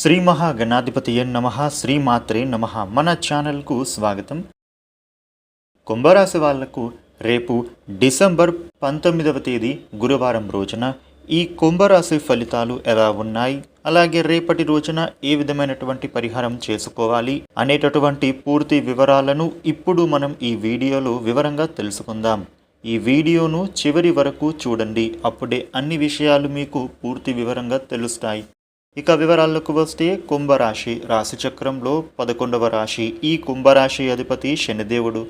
శ్రీ మహాగణాధిపతియే నమ శ్రీమాత్రే నమ. మన ఛానల్కు స్వాగతం. కుంభరాశి వాళ్ళకు రేపు డిసెంబర్ పంతొమ్మిదవ తేదీ గురువారం రోజున ఈ కుంభరాశి ఫలితాలు ఎలా ఉన్నాయి? అలాగే రేపటి రోజున ఏ విధమైనటువంటి పరిహారం చేసుకోవాలి అనేటటువంటి పూర్తి వివరాలను ఇప్పుడు మనం ఈ వీడియోలో వివరంగా తెలుసుకుందాం. ఈ వీడియోను చివరి వరకు చూడండి. అప్పుడే అన్ని విషయాలు మీకు పూర్తి వివరంగా తెలుస్తాయి. ఇక వివరాలకు వస్తే కుంభరాశి రాశిచక్రంలో పదకొండవ రాశి ఈ కుంభరాశి అధిపతి శనిదేవుడు.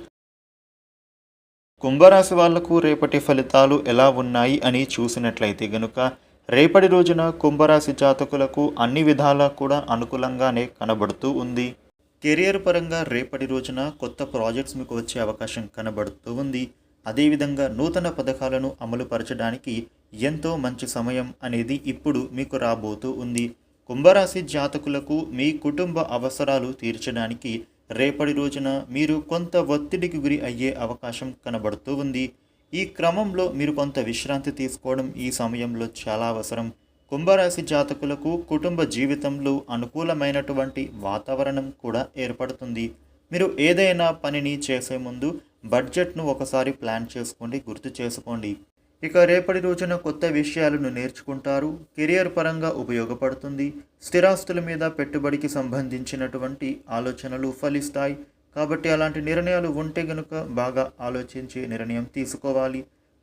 కుంభరాశి వాళ్ళకు రేపటి ఫలితాలు ఎలా ఉన్నాయి అని చూసినట్లయితే గనుక రేపటి రోజున కుంభరాశి జాతకులకు అన్ని విధాలా కూడా అనుకూలంగానే కనబడుతూ ఉంది. కెరియర్ పరంగా రేపటి రోజున కొత్త ప్రాజెక్ట్స్ మీకు వచ్చే అవకాశం కనబడుతూ ఉంది. అదేవిధంగా నూతన పథకాలను అమలు పరచడానికి ఎంతో మంచి సమయం అనేది ఇప్పుడు మీకు రాబోతూ ఉంది. కుంభరాశి జాతకులకు మీ కుటుంబ అవసరాలు తీర్చడానికి రేపటి రోజున మీరు కొంత ఒత్తిడికి గురి అయ్యే అవకాశం కనబడుతూ ఉంది. ఈ క్రమంలో మీరు కొంత విశ్రాంతి తీసుకోవడం ఈ సమయంలో చాలా అవసరం. కుంభరాశి జాతకులకు కుటుంబ జీవితంలో అనుకూలమైనటువంటి వాతావరణం కూడా ఏర్పడుతుంది. మీరు ఏదైనా పనిని చేసే ముందు బడ్జెట్ను ఒకసారి ప్లాన్ చేసుకోండి గుర్తు చేసుకోండి. ఇక రేపటి రోజున కొత్త విషయాలను నేర్చుకుంటారు కెరియర్ పరంగా ఉపయోగపడుతుంది స్థిరాస్తుల మీద పెట్టుబడికి సంబంధించినటువంటి ఆలోచనలు ఫలిస్తాయి. కాబట్టి అలాంటి నిర్ణయాలు ఉంటే గనుక బాగా ఆలోచించి నిర్ణయం తీసుకోవాలి.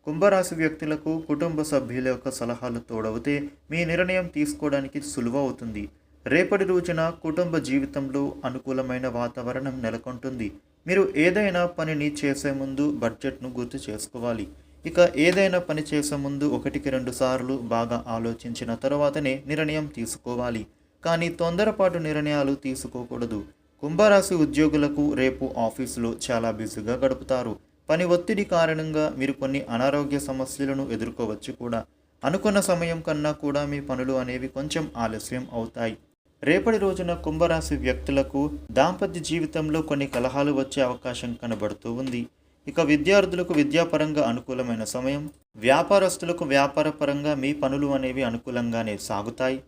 కుంభరాశి వ్యక్తులకు కుటుంబ సభ్యుల యొక్క సలహాలు తోడవుతే మీ నిర్ణయం తీసుకోవడానికి సులువ అవుతుంది. రేపటి రోజున కుటుంబ జీవితంలో అనుకూలమైన వాతావరణం నెలకొంటుంది. మీరు ఏదైనా పనిని చేసే ముందు బడ్జెట్ను గుర్తు చేసుకోవాలి. ఇక ఏదైనా పని చేసే ముందు ఒకటికి రెండు సార్లు బాగా ఆలోచించిన తర్వాతనే నిర్ణయం తీసుకోవాలి. కానీ తొందరపాటు నిర్ణయాలు తీసుకోకూడదు. కుంభరాశి ఉద్యోగులకు రేపు ఆఫీసులో చాలా బిజీగా గడుపుతారు. పని ఒత్తిడి కారణంగా మీరు కొన్ని అనారోగ్య సమస్యలను ఎదుర్కోవచ్చు కూడా. అనుకున్న సమయం కన్నా కూడా మీ పనులు అనేవి కొంచెం ఆలస్యం అవుతాయి. రేపటి రోజున కుంభరాశి వ్యక్తులకు దాంపత్య జీవితంలో కొన్ని కలహాలు వచ్చే అవకాశం కనబడుతూ ఉంది. ఇక విద్యార్థులకు విద్యాపరంగా అనుకూలమైన సమయం వ్యాపారస్తులకు వ్యాపారపరంగా మీ పనులు అనేవి అనుకూలంగానే సాగుతాయి.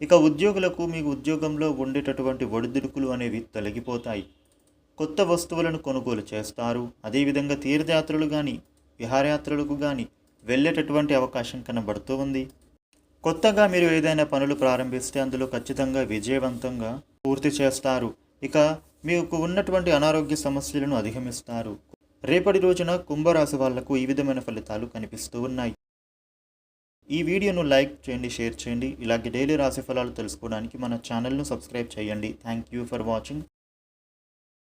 ఇక ఉద్యోగులకు మీ ఉద్యోగంలో ఉండేటటువంటి ఒడిదుడుకులు అనేవి తొలగిపోతాయి. కొత్త వస్తువులను కొనుగోలు చేస్తారు. అదేవిధంగా తీర్థయాత్రలు కానీ విహారయాత్రలకు కానీ వెళ్ళేటటువంటి అవకాశం కనబడుతూ ఉంది. కొత్తగా మీరు ఏదైనా పనులు ప్రారంభిస్తే అందులో ఖచ్చితంగా విజయవంతంగా పూర్తి చేస్తారు. ఇక మీకు ఉన్నటువంటి అనారోగ్య సమస్యలను అధిగమిస్తారు. రేపటి రోజున కుంభరాశి వాళ్ళకు ఈ విధమైన ఫలితాలు కనిపిస్తూ ఉన్నాయి. ఈ వీడియోను లైక్ చేయండి షేర్ చేయండి. ఇలాగే డైలీ రాశి ఫలాలు తెలుసుకోవడానికి మన ఛానల్ను సబ్స్క్రైబ్ చేయండి. Thank you for watching.